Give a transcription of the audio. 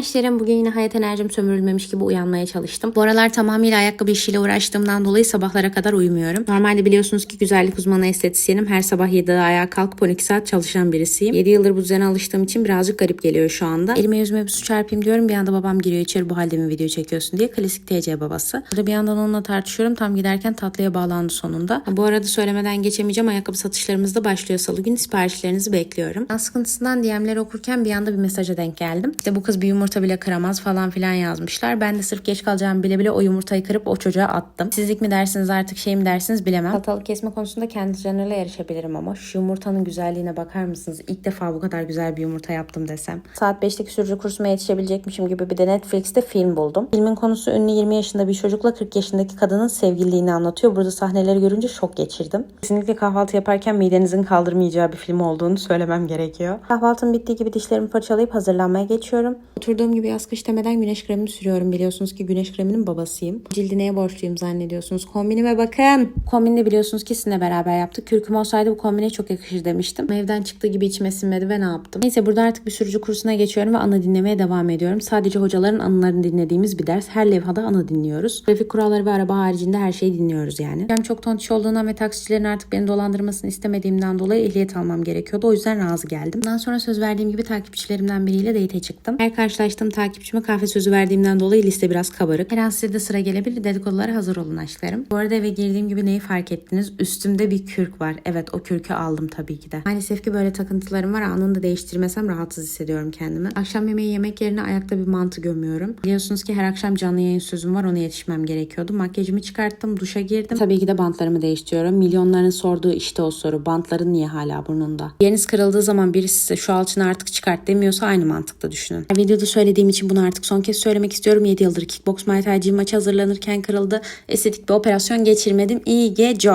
gençlerim bugün yine hayat enerjim sömürülmemiş gibi uyanmaya çalıştım. Bu aralar tamamıyla ayakkabı işiyle uğraştığımdan dolayı sabahlara kadar uyumuyorum. Normalde biliyorsunuz ki güzellik uzmanı estetisyenim. Her sabah 7'de ayağa kalkıp 12 saat çalışan birisiyim. 7 yıldır bu düzene alıştığım için birazcık garip geliyor şu anda. Elime yüzüme bir su çarpayım diyorum. Bir anda babam giriyor içeri bu halde mi video çekiyorsun diye. Klasik TC babası. Burada bir yandan onunla tartışıyorum. Tam giderken tatlıya bağlandı sonunda. Bu arada söylemeden geçemeyeceğim. Ayakkabı satışlarımız da başlıyor salı günü. Siparişlerinizi bekliyorum. Can sıkıntısından DM'leri okurken bir anda bir mesaja denk geldim. İşte bu kız bir yumurta bile kıramaz falan filan yazmışlar. Ben de sırf geç kalacağımı bile bile o yumurtayı kırıp o çocuğa attım. Sizlik mi dersiniz artık şey mi dersiniz bilemem. Salatalık kesme konusunda kendi canlarıyla yarışabilirim ama şu yumurtanın güzelliğine bakar mısınız? İlk defa bu kadar güzel bir yumurta yaptım desem. Saat 5'teki sürücü kursuma yetişebilecekmişim gibi bir de Netflix'te film buldum. Filmin konusu ünlü 20 yaşında bir çocukla 40 yaşındaki kadının sevgililiğini anlatıyor. Burada sahneleri görünce şok geçirdim. Kesinlikle kahvaltı yaparken midenizin kaldırmayacağı bir film olduğunu söylemem gerekiyor. Kahvaltım bittiği gibi dişlerimi fırçalayıp hazırlanmaya geçiyorum. Oturduğum gibi yaz kış demeden güneş kremimi sürüyorum. Biliyorsunuz ki güneş kreminin babasıyım. Cildi neye borçluyum zannediyorsunuz? Kombinime bakın. Kombini biliyorsunuz ki sizinle beraber yaptık. Kürküm olsaydı bu kombine çok yakışır demiştim. Evden çıktığı gibi içime sinmedi ve ne yaptım? Neyse burada artık bir sürücü kursuna geçiyorum ve anı dinlemeye devam ediyorum. Sadece hocaların anılarını dinlediğimiz bir ders. Her levhada anı dinliyoruz. Trafik kuralları ve araba haricinde her şeyi dinliyoruz yani. Ben çok tontiş olduğundan ve taksicilerin artık beni dolandırmasını istemediğimden dolayı ehliyet almam gerekiyordu. O yüzden razı geldim. Bundan sonra söz verdiğim gibi takipçilerimden biriyle date çıktım. Her karşılaştığım takipçime kahve sözü verdiğimden dolayı liste biraz kabarık. Her an size de sıra gelebilir. Dedikodulara hazır olun aşklarım. Bu arada eve girdiğim gibi neyi fark ettiniz? Üstümde bir kürk var. Evet o kürkü aldım tabii ki de. Maalesef ki böyle takıntılarım var. Anında değiştirmesem rahatsız hissediyorum kendimi. Akşam yemeği yemek yerine ayakta bir mantı gömüyorum. Biliyorsunuz ki her akşam canlı yayın sözüm var. Ona yetişmem gerekiyordu. Makyajımı çıkarttım. Duşa girdim. Tabii ki de bantlarımı değiştiriyorum. Milyonların sorduğu işte o soru. Bantların niye hala burnunda? Yeriniz kırıldığı zaman birisi size şu alçını artık çıkart demiyorsa aynı mantıkta düşünün. Videoda söylediğim için bunu artık son kez söylemek istiyorum. 7 yıldır kickbox Muay Thai maçı hazırlanırken kırıldı. Estetik bir operasyon geçirmedim. İyi gece.